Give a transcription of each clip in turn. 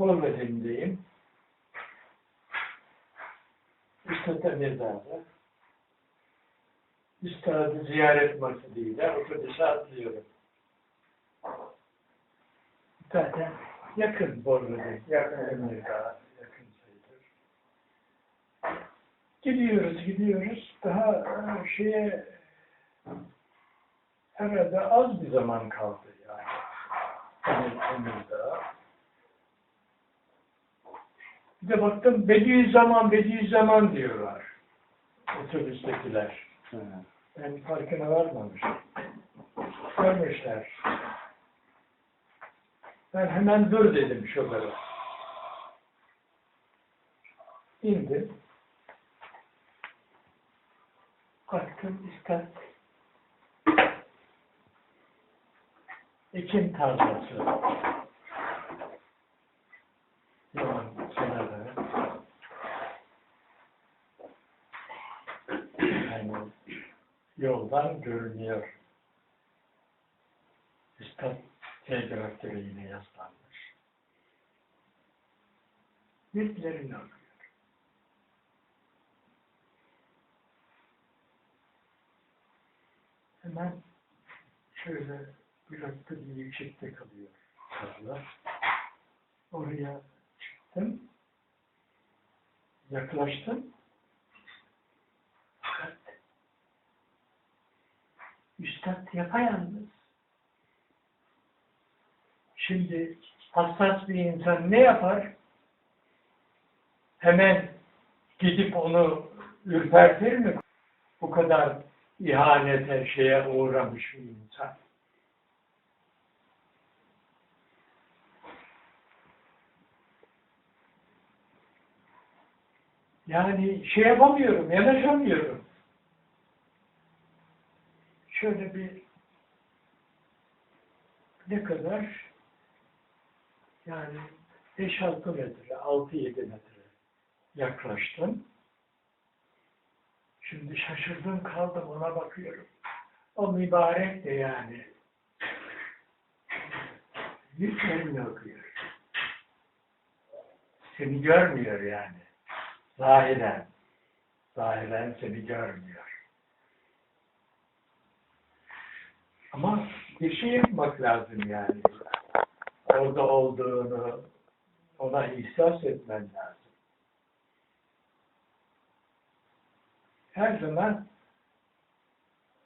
Bolvedin'deyim. Üstad'da mezarda. Üstad'ı ziyaret maksadıyla otobüse atlıyorum. Zaten yakın Bolvedin, yakın Emirdağ, yakın sayılır. Gidiyoruz, gidiyoruz. Daha e, şeye herhalde az bir zaman kaldı yani. Emir, Emirdağ. Bir de baktım Bediüzzaman, Bediüzzaman diyorlar. Otobüstekiler. Ben farkına varmamışım. Görmüşler. Ben hemen dur dedim şoföre. İndim. Baktım istat. Ekim tarlası. Yoldan görünüyor. Üstad telgraf direğine yaslanmış. Birbirlerini okuyor. Hemen şöyle blokta bir yüksekte kalıyor tarla. Oraya çıktım. Yaklaştım. Fakat Üstad yapayalnız. Şimdi hassas bir insan ne yapar? Hemen gidip onu ürpertir mi? Bu kadar ihanete, şeye uğramış bir insan. Yani şey yapamıyorum, yanaşamıyorum. Şöyle bir ne kadar? Yani 5-6 metre, 6-7 metre yaklaştım. Şimdi şaşırdım kaldım ona bakıyorum. O mübarek de yani yüzlerini okuyor. Seni görmüyor yani. Zahiren. Zahiren seni görmüyor. Ama yapmak lazım yani. Orada olduğunu ona ihsas etmen lazım. Her zaman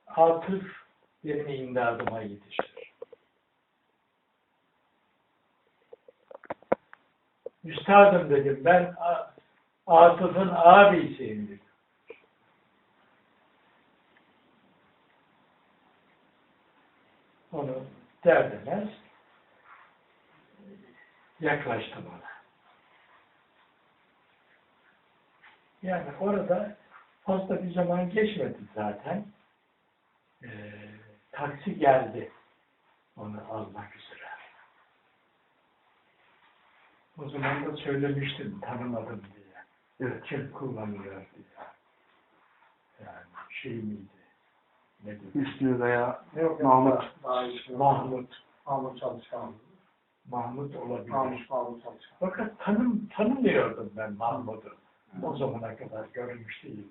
atıf benim imdadıma yetişir. Üstadım dedim ben Atıf'ın abisiyim dedim. Onu der demez yaklaştım ona. Yani orada fazla bir zaman geçmedi zaten. Ee, taksi geldi onu almak üzere. O zaman da söylemiştim tanımadım diye. Evet. Kim kullanıyor diye. Yani şey miydi? Hüsnü veya Yok, Mahmut. Mahmut. Mahmut Çalışkan. Mahmut olabilir. Mahmut Mahmut Çalışkan. Fakat tanım, tanımıyordum ben Mahmut'u. O zamana kadar görmüş değildim.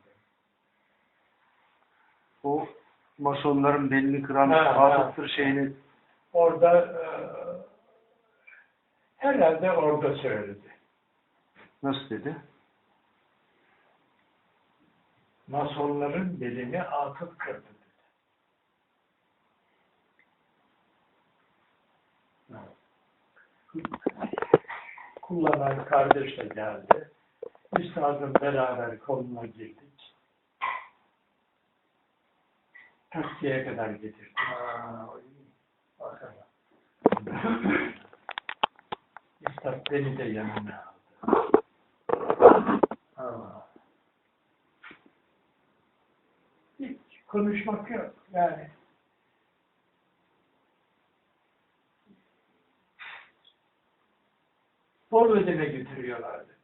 o masonların belini kıran. Atıf'tır şeyini Orada e, herhalde orada söyledi. nasıl dedi? Masonların belini atıp kırdı dedi. Kullanan kardeş de geldi. Üstadın beraber koluna girdik. Taksiye kadar getirdik. Üstad beni de yanına aldı. Ha. Hiç konuşmak yok. Yani Hollywood'e götürüyorlardı.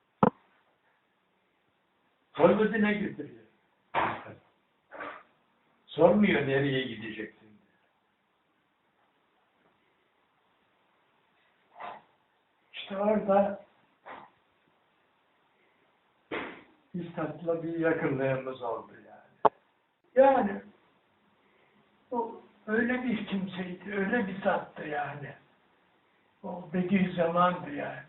Hollywood'e götürüyor? Sormuyor nereye gideceksin. İşte orada İstat'la bir yakınlığımız oldu yani. Yani o öyle bir kimseydi, öyle bir zattı yani. O Bediüzzaman'dı yani.